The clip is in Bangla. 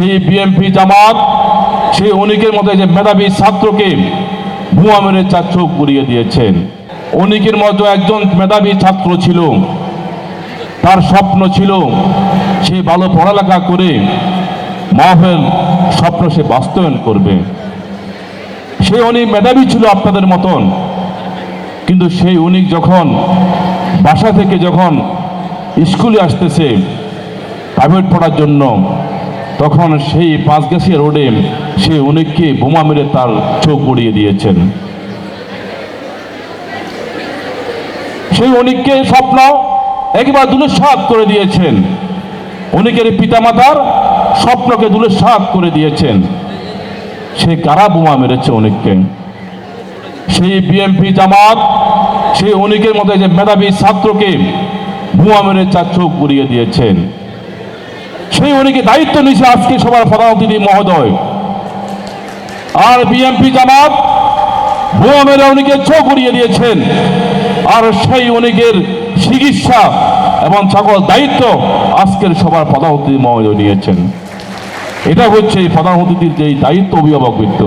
সেই বিএমপি জামাত সেই অনেকের মতো যে মেধাবী ছাত্রকে ভুয়া মেরে চার চোখ গুড়িয়ে দিয়েছেন। অনেকের মতো একজন মেধাবী ছাত্র ছিল, তার স্বপ্ন ছিল সে ভালো পড়ালেখা করে মাহফেল স্বপ্ন সে বাস্তবায়ন করবে। সে অনেক মেধাবী ছিল আপনাদের মতন, কিন্তু সেই অনিক যখন বাসা থেকে যখন স্কুলে আসতেছে প্রাইভেট পড়ার জন্য তখন সেই পাঁচগাছিয়া রোডে সে অনেককে বোমা মেরে তার চোখ গড়িয়ে দিয়েছেন। সেই অনেককে স্বপ্ন একবার দুলসাত করে দিয়েছেন। অনেকের পিতামাতার স্বপ্নকে দুলসাত করে দিয়েছেন। সে কারা বোমা মেরেছে অনেককে? সেই বিএমপি জামাত, সেই অনেকের মধ্যে যে মেধাবী ছাত্রকে বোমা মেরে চার চোখ গুড়িয়ে দিয়েছেন। সেই অনেকে দায়িত্ব নিয়েছে আজকে সবার প্রধান অতিথি মহোদয়। আর বিএনপি জামাত ভুয়া মেরে অনেকে চোখ উড়িয়ে দিয়েছেন। আর সেই অনেকের চিকিৎসা এবং সকল দায়িত্ব আজকের সবার প্রধান অতিথি মহোদয় নিয়েছেন। এটা হচ্ছে এই প্রধান অতিথির যে দায়িত্ব অভিভাবক বৃত্ত